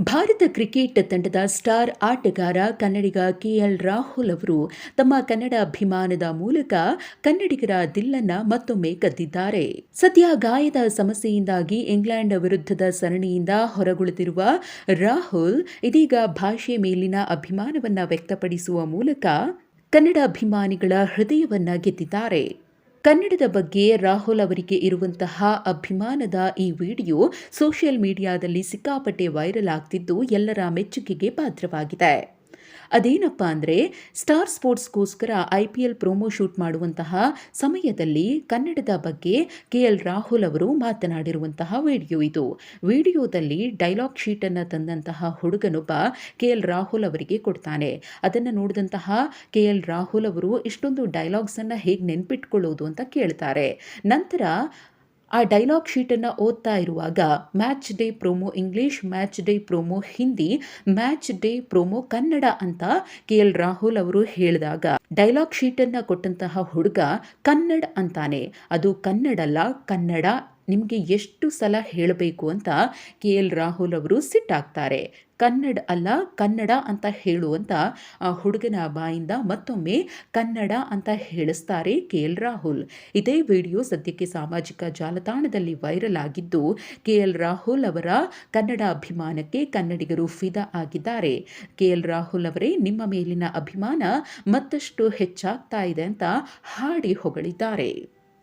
Bharat cricket ತಂಡದ star ಆಟಗಾರ ಕನ್ನಡಿಗ KL Rahul ಅವರು ತಮ್ಮ ಕನ್ನಡ ಅಭಿಮಾನದ ಮೂಲಕ ಕನ್ನಡಿಗರ ದಿಲ್ಲನ್ನ ಮತ್ತೊಮ್ಮೆ ಕದ್ದಿದ್ದಾರೆ. ಸದ್ಯ ಗಾಯದ ಸಮಸ್ಯೆಯಿಂದಾಗಿ ಇಂಗ್ಲೆಂಡ್ ವಿರುದ್ಧದ ಸರಣಿಯಿಂದ ಹೊರಗುಳಿದಿರುವ ರಾಹುಲ್ ಇದೀಗ ಭಾಷೆ ಮೇಲಿನ ಅಭಿಮಾನವನ್ನು ವ್ಯಕ್ತಪಡಿಸುವ ಮೂಲಕ ಕನ್ನಡ ಅಭಿಮಾನಿಗಳ ಹೃದಯವನ್ನ ಗೆದ್ದಿದ್ದಾರೆ. ಕನ್ನಡದ ಬಗ್ಗೆ ರಾಹುಲ್ ಅವರಿಗೆ ಇರುವಂತಹ ಅಭಿಮಾನದ ಈ ವಿಡಿಯೋ ಸೋಷಿಯಲ್ ಮೀಡಿಯಾದಲ್ಲಿ ಸಿಕ್ಕಾಪಟ್ಟೆ ವೈರಲ್ ಆಗ್ತಿದ್ದು ಎಲ್ಲರ ಮೆಚ್ಚುಗೆಗೆ ಪಾತ್ರವಾಗಿದೆ. ಅದೇನಪ್ಪ ಅಂದರೆ star ಸ್ಪೋರ್ಟ್ಸ್ಗೋಸ್ಕರ I P L promo shoot ಮಾಡುವಂತಹ ಸಮಯದಲ್ಲಿ ಕನ್ನಡದ ಬಗ್ಗೆ ಕೆ ಎಲ್ ರಾಹುಲ್ ಅವರು ಮಾತನಾಡಿರುವಂತಹ ವಿಡಿಯೋ ಇದು. ವಿಡಿಯೋದಲ್ಲಿ ಡೈಲಾಗ್ ಶೀಟನ್ನು ತಂದಂತಹ ಹುಡುಗನೊಬ್ಬ ಕೆ ಎಲ್ ರಾಹುಲ್ ಅವರಿಗೆ ಕೊಡ್ತಾನೆ. ಅದನ್ನು ನೋಡಿದಂತಹ ಕೆ ಎಲ್ ರಾಹುಲ್ ಅವರು ಇಷ್ಟೊಂದು ಡೈಲಾಗ್ಸನ್ನು ಹೇಗೆ ನೆನ್ಪಿಟ್ಕೊಳ್ಳೋದು ಅಂತ ಕೇಳ್ತಾರೆ. ನಂತರ ಆ ಡೈಲಾಗ್ ಶೀಟನ್ನು ಓದ್ತಾ ಇರುವಾಗ match day promo English match day promo Hindi match day promo Kannada ಅಂತ ಕೆ ಎಲ್ ರಾಹುಲ್ ಅವರು ಹೇಳಿದಾಗ ಡೈಲಾಗ್ ಶೀಟನ್ನು ಕೊಟ್ಟಂತಹ ಹುಡುಗ ಕನ್ನಡ ಅಂತಾನೆ. ಅದು ಕನ್ನಡಲ್ಲ, ಕನ್ನಡ ನಿಮಗೆ ಎಷ್ಟು ಸಲ ಹೇಳಬೇಕು ಅಂತ ಕೆ ಎಲ್ ರಾಹುಲ್ ಅವರು ಸಿಟ್ಟಾಗ್ತಾರೆ ಕನ್ನಡ ಅಲ್ಲ, ಕನ್ನಡ ಅಂತ ಹೇಳುವಂಥ ಆ, ಹುಡುಗನ ಬಾಯಿಂದ ಮತ್ತೊಮ್ಮೆ ಕನ್ನಡ ಅಂತ ಹೇಳಿಸ್ತಾರೆ ಕೆ ಎಲ್ ರಾಹುಲ್. ಇದೇ ವಿಡಿಯೋ ಸದ್ಯಕ್ಕೆ ಸಾಮಾಜಿಕ ಜಾಲತಾಣದಲ್ಲಿ ವೈರಲ್ ಆಗಿದ್ದು, ಕೆ ಎಲ್ ರಾಹುಲ್ ಅವರ ಕನ್ನಡ ಅಭಿಮಾನಕ್ಕೆ ಕನ್ನಡಿಗರು ಫಿದಾ ಆಗಿದ್ದಾರೆ. ಕೆ ಎಲ್ ರಾಹುಲ್ ಅವರೇ ನಿಮ್ಮ ಮೇಲಿನ ಅಭಿಮಾನ ಮತ್ತಷ್ಟು ಹೆಚ್ಚಾಗ್ತಾ ಇದೆ ಅಂತ ಹಾಡಿ ಹೊಗಳಿದ್ದಾರೆ.